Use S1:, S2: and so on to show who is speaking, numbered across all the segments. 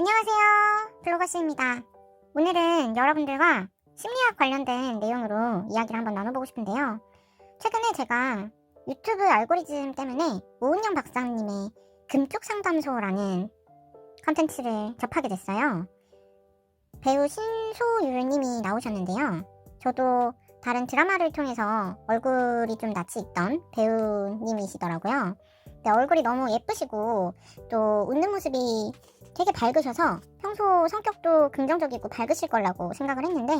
S1: 안녕하세요. 블로거스입니다. 오늘은 여러분들과 심리학 관련된 내용으로 이야기를 한번 나눠보고 싶은데요. 최근에 제가 유튜브 알고리즘 때문에 오은영 박사님의 금쪽 상담소라는 컨텐츠를 접하게 됐어요. 배우 신소율님이 나오셨는데요. 저도 다른 드라마를 통해서 얼굴이 좀 낯이 익던 배우님이시더라고요. 근데 얼굴이 너무 예쁘시고 또 웃는 모습이 되게 밝으셔서 평소 성격도 긍정적이고 밝으실 거라고 생각을 했는데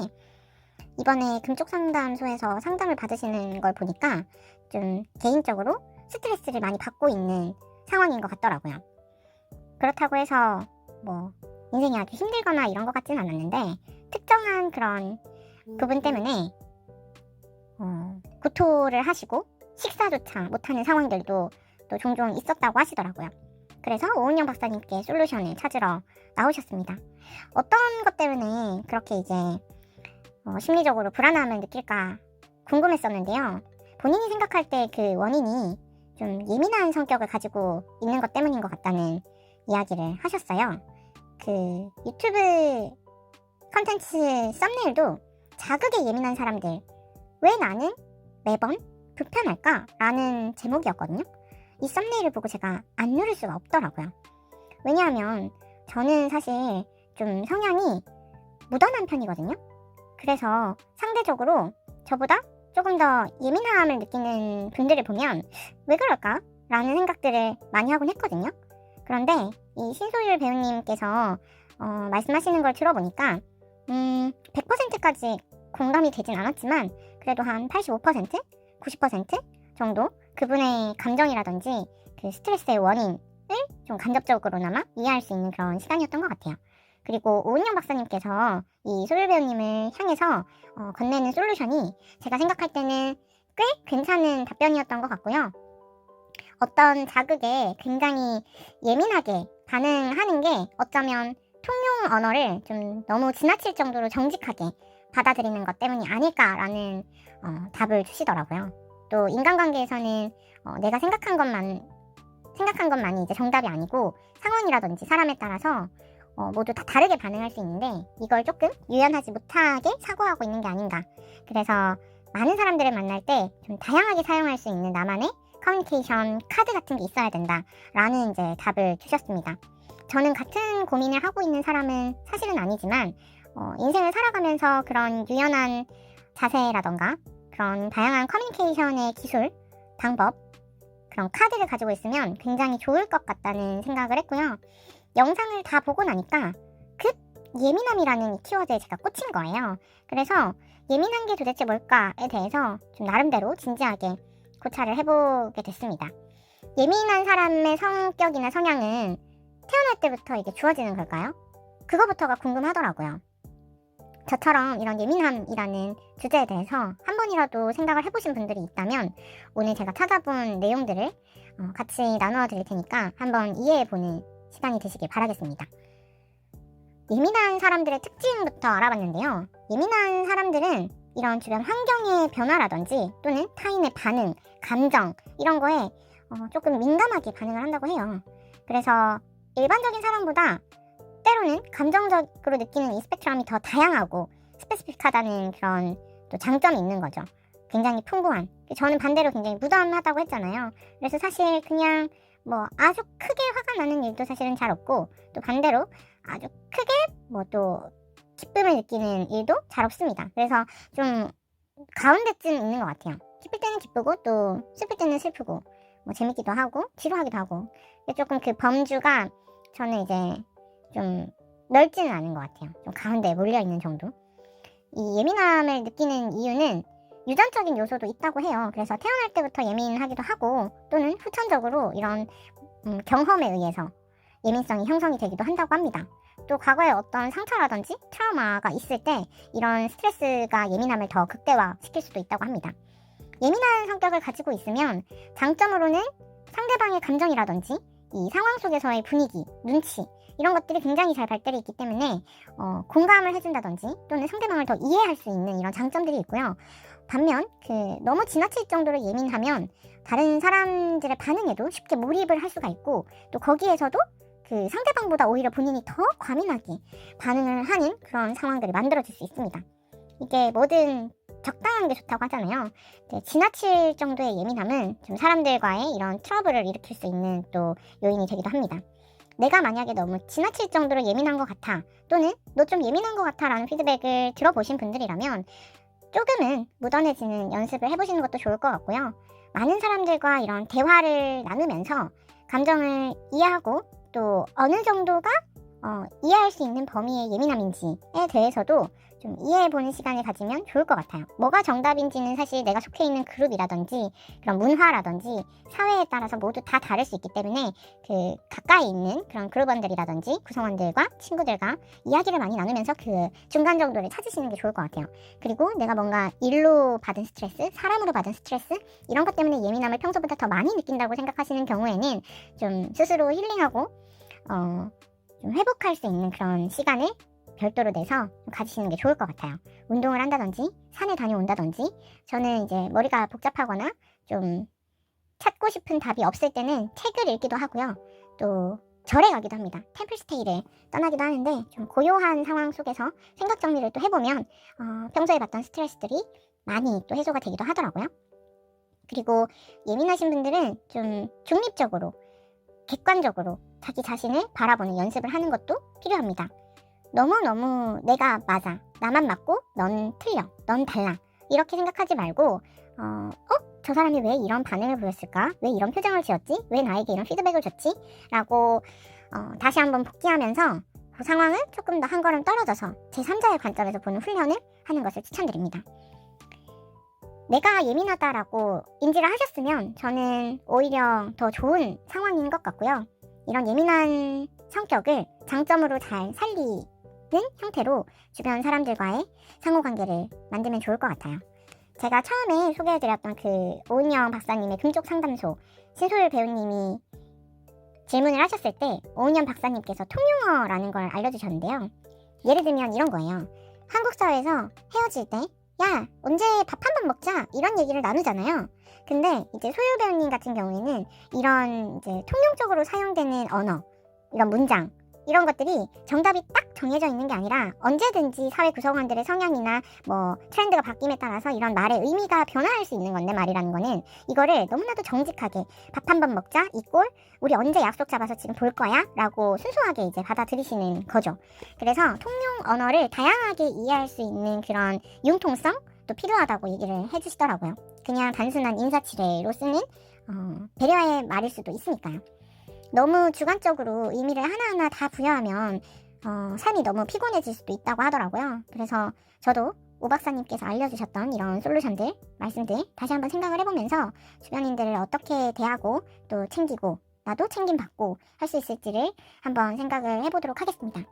S1: 이번에 금쪽 상담소에서 상담을 받으시는 걸 보니까 좀 개인적으로 스트레스를 많이 받고 있는 상황인 것 같더라고요. 그렇다고 해서 뭐 인생이 아주 힘들거나 이런 것 같진 않았는데 특정한 그런 부분 때문에 어, 구토를 하시고 식사조차 못하는 상황들도 또 종종 있었다고 하시더라고요. 그래서 오은영 박사님께 솔루션을 찾으러 나오셨습니다. 어떤 것 때문에 그렇게 이제 어, 심리적으로 불안함을 느낄까 궁금했었는데요. 본인이 생각할 때 그 원인이 좀 예민한 성격을 가지고 있는 것 때문인 것 같다는 이야기를 하셨어요. 그 유튜브 컨텐츠 썸네일도 자극에 예민한 사람들 왜 나는 매번 불편할까? 라는 제목이었거든요. 이 썸네일을 보고 제가 안 누를 수가 없더라고요. 왜냐하면 저는 사실 좀 성향이 무던한 편이거든요. 그래서 상대적으로 저보다 조금 더 예민함을 느끼는 분들을 보면 왜 그럴까? 라는 생각들을 많이 하곤 했거든요. 그런데 이 신소율 배우님께서 어, 말씀하시는 걸 들어보니까 음, 100%까지 공감이 되진 않았지만 그래도 한 85%? 90% 정도 그분의 감정이라든지 그 스트레스의 원인을 좀 간접적으로나마 이해할 수 있는 그런 시간이었던 것 같아요. 그리고 오은영 박사님께서 이 소율 배우님을 향해서 어, 건네는 솔루션이 제가 생각할 때는 꽤 괜찮은 답변이었던 것 같고요. 어떤 자극에 굉장히 예민하게 반응하는 게 어쩌면 통용 언어를 좀 너무 지나칠 정도로 정직하게 받아들이는 것 때문이 아닐까라는 어, 답을 주시더라고요. 또 인간관계에서는 어, 내가 생각한 것만 생각한 것만이 이제 정답이 아니고 상황이라든지 사람에 따라서 어, 모두 다 다르게 반응할 수 있는데 이걸 조금 유연하지 못하게 사고하고 있는 게 아닌가. 그래서 많은 사람들을 만날 때 좀 다양하게 사용할 수 있는 나만의 커뮤니케이션 카드 같은 게 있어야 된다라는 이제 답을 주셨습니다. 저는 같은 고민을 하고 있는 사람은 사실은 아니지만 어, 인생을 살아가면서 그런 유연한 자세라던가 그런 다양한 커뮤니케이션의 기술, 방법, 그런 카드를 가지고 있으면 굉장히 좋을 것 같다는 생각을 했고요. 영상을 다 보고 나니까 급 예민함이라는 이 키워드에 제가 꽂힌 거예요. 그래서 예민한 게 도대체 뭘까에 대해서 좀 나름대로 진지하게 고찰을 해보게 됐습니다. 예민한 사람의 성격이나 성향은 태어날 때부터 이게 주어지는 걸까요? 그거부터가 궁금하더라고요. 저처럼 이런 예민함이라는 주제에 대해서 한 번이라도 생각을 해보신 분들이 있다면 오늘 제가 찾아본 내용들을 어, 같이 나누어 드릴 테니까 한번 이해해 보는 시간이 되시길 바라겠습니다. 예민한 사람들의 특징부터 알아봤는데요. 예민한 사람들은 이런 주변 환경의 변화라든지 또는 타인의 반응, 감정 이런 거에 어, 조금 민감하게 반응을 한다고 해요. 그래서 일반적인 사람보다 때로는 감정적으로 느끼는 이 스펙트럼이 더 다양하고 스페시픽하다는 그런 또 장점이 있는 거죠. 굉장히 풍부한. 저는 반대로 굉장히 무덤하다고 했잖아요. 그래서 사실 그냥 뭐 아주 크게 화가 나는 일도 사실은 잘 없고 또 반대로 아주 크게 뭐 또 기쁨을 느끼는 일도 잘 없습니다. 그래서 좀 가운데쯤 있는 것 같아요. 기쁠 때는 기쁘고 또 슬플 때는 슬프고 뭐 재밌기도 하고 지루하기도 하고 조금 그 범주가 저는 이제 좀 넓지는 않은 것 같아요. 좀 가운데에 몰려 있는 정도. 이 예민함을 느끼는 이유는 유전적인 요소도 있다고 해요. 그래서 태어날 때부터 예민하기도 하고 또는 후천적으로 이런 음, 경험에 의해서 예민성이 형성이 되기도 한다고 합니다. 또 과거에 어떤 상처라든지 트라우마가 있을 때 이런 스트레스가 예민함을 더 극대화 시킬 수도 있다고 합니다. 예민한 성격을 가지고 있으면 장점으로는 상대방의 감정이라든지 이 상황 속에서의 분위기, 눈치 이런 것들이 굉장히 잘 발달이 있기 때문에 어, 공감을 해준다든지 또는 상대방을 더 이해할 수 있는 이런 장점들이 있고요. 반면 그 너무 지나칠 정도로 예민하면 다른 사람들의 반응에도 쉽게 몰입을 할 수가 있고 또 거기에서도 그 상대방보다 오히려 본인이 더 과민하게 반응을 하는 그런 상황들이 만들어질 수 있습니다. 이게 뭐든 적당한 게 좋다고 하잖아요. 네, 지나칠 정도의 예민함은 좀 사람들과의 이런 트러블을 일으킬 수 있는 또 요인이 되기도 합니다. 내가 만약에 너무 지나칠 정도로 예민한 것 같아 또는 너 좀 예민한 것 같아 라는 피드백을 들어보신 분들이라면 조금은 묻어내지는 연습을 해보시는 것도 좋을 것 같고요. 많은 사람들과 이런 대화를 나누면서 감정을 이해하고 또 어느 정도가 어, 이해할 수 있는 범위의 예민함인지에 대해서도 좀 이해해보는 시간을 가지면 좋을 것 같아요. 뭐가 정답인지는 사실 내가 속해 있는 그룹이라든지 그런 문화라든지 사회에 따라서 모두 다 다를 수 있기 때문에 그 가까이 있는 그런 그룹원들이라든지 구성원들과 친구들과 이야기를 많이 나누면서 그 중간 정도를 찾으시는 게 좋을 것 같아요. 그리고 내가 뭔가 일로 받은 스트레스, 사람으로 받은 스트레스 이런 것 때문에 예민함을 평소보다 더 많이 느낀다고 생각하시는 경우에는 좀 스스로 힐링하고 어, 좀 회복할 수 있는 그런 시간을 별도로 내서 좀 가지시는 게 좋을 것 같아요. 운동을 한다든지 산에 다녀온다든지 저는 이제 머리가 복잡하거나 좀 찾고 싶은 답이 없을 때는 책을 읽기도 하고요. 또 절에 가기도 합니다. 템플스테이를 떠나기도 하는데 좀 고요한 상황 속에서 생각 정리를 또 해보면 어, 평소에 받던 스트레스들이 많이 또 해소가 되기도 하더라고요. 그리고 예민하신 분들은 좀 중립적으로 객관적으로 자기 자신을 바라보는 연습을 하는 것도 필요합니다. 너무너무 내가 맞아. 나만 맞고 넌 틀려. 넌 달라. 이렇게 생각하지 말고 어, 어? 저 사람이 왜 이런 반응을 보였을까? 왜 이런 표정을 지었지? 왜 나에게 이런 피드백을 줬지? 라고 어, 다시 한번 복귀하면서 그 상황을 조금 더 한 걸음 떨어져서 제3자의 관점에서 보는 훈련을 하는 것을 추천드립니다. 내가 예민하다라고 인지를 하셨으면 저는 오히려 더 좋은 상황인 것 같고요. 이런 예민한 성격을 장점으로 잘 살리는 형태로 주변 사람들과의 상호관계를 만들면 좋을 것 같아요. 제가 처음에 소개해드렸던 그 오은영 박사님의 금쪽 상담소 신소율 배우님이 질문을 하셨을 때 오은영 박사님께서 통용어라는 걸 알려주셨는데요. 예를 들면 이런 거예요. 한국 사회에서 헤어질 때 야, 언제 밥 한 번 먹자 이런 얘기를 나누잖아요. 근데 이제 소율 배우님 같은 경우에는 이런 이제 통용적으로 사용되는 언어, 이런 문장 이런 것들이 정답이 딱 정해져 있는 게 아니라 언제든지 사회 구성원들의 성향이나 뭐 트렌드가 바뀜에 따라서 이런 말의 의미가 변화할 수 있는 건데 말이라는 거는 이거를 너무나도 정직하게 밥 한 번 먹자 이꼴 우리 언제 약속 잡아서 지금 볼 거야? 라고 순수하게 이제 받아들이시는 거죠. 그래서 통용 언어를 다양하게 이해할 수 있는 그런 융통성도 필요하다고 얘기를 해주시더라고요. 그냥 단순한 인사치레로 쓰는 어, 배려의 말일 수도 있으니까요 너무 주관적으로 의미를 하나하나 다 부여하면 어, 삶이 너무 피곤해질 수도 있다고 하더라고요. 그래서 저도 오 박사님께서 알려주셨던 이런 솔루션들, 말씀들 다시 한번 생각을 해보면서 주변인들을 어떻게 대하고 또 챙기고 나도 챙김받고 할 수 있을지를 한번 생각을 해보도록 하겠습니다.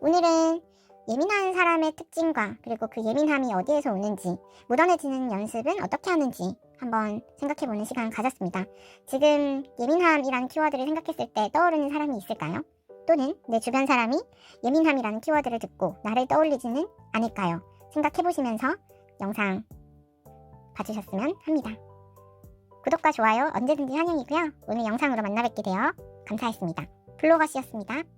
S1: 오늘은 예민한 사람의 특징과 그리고 그 예민함이 어디에서 오는지 묻어내지는 연습은 어떻게 하는지 한번 생각해보는 시간 가졌습니다. 지금 예민함이라는 키워드를 생각했을 때 떠오르는 사람이 있을까요? 또는 내 주변 사람이 예민함이라는 키워드를 듣고 나를 떠올리지는 않을까요? 생각해보시면서 영상 봐주셨으면 합니다. 구독과 좋아요 언제든지 환영이고요. 오늘 영상으로 만나 뵙게 되어 감사했습니다. 블로거씨였습니다.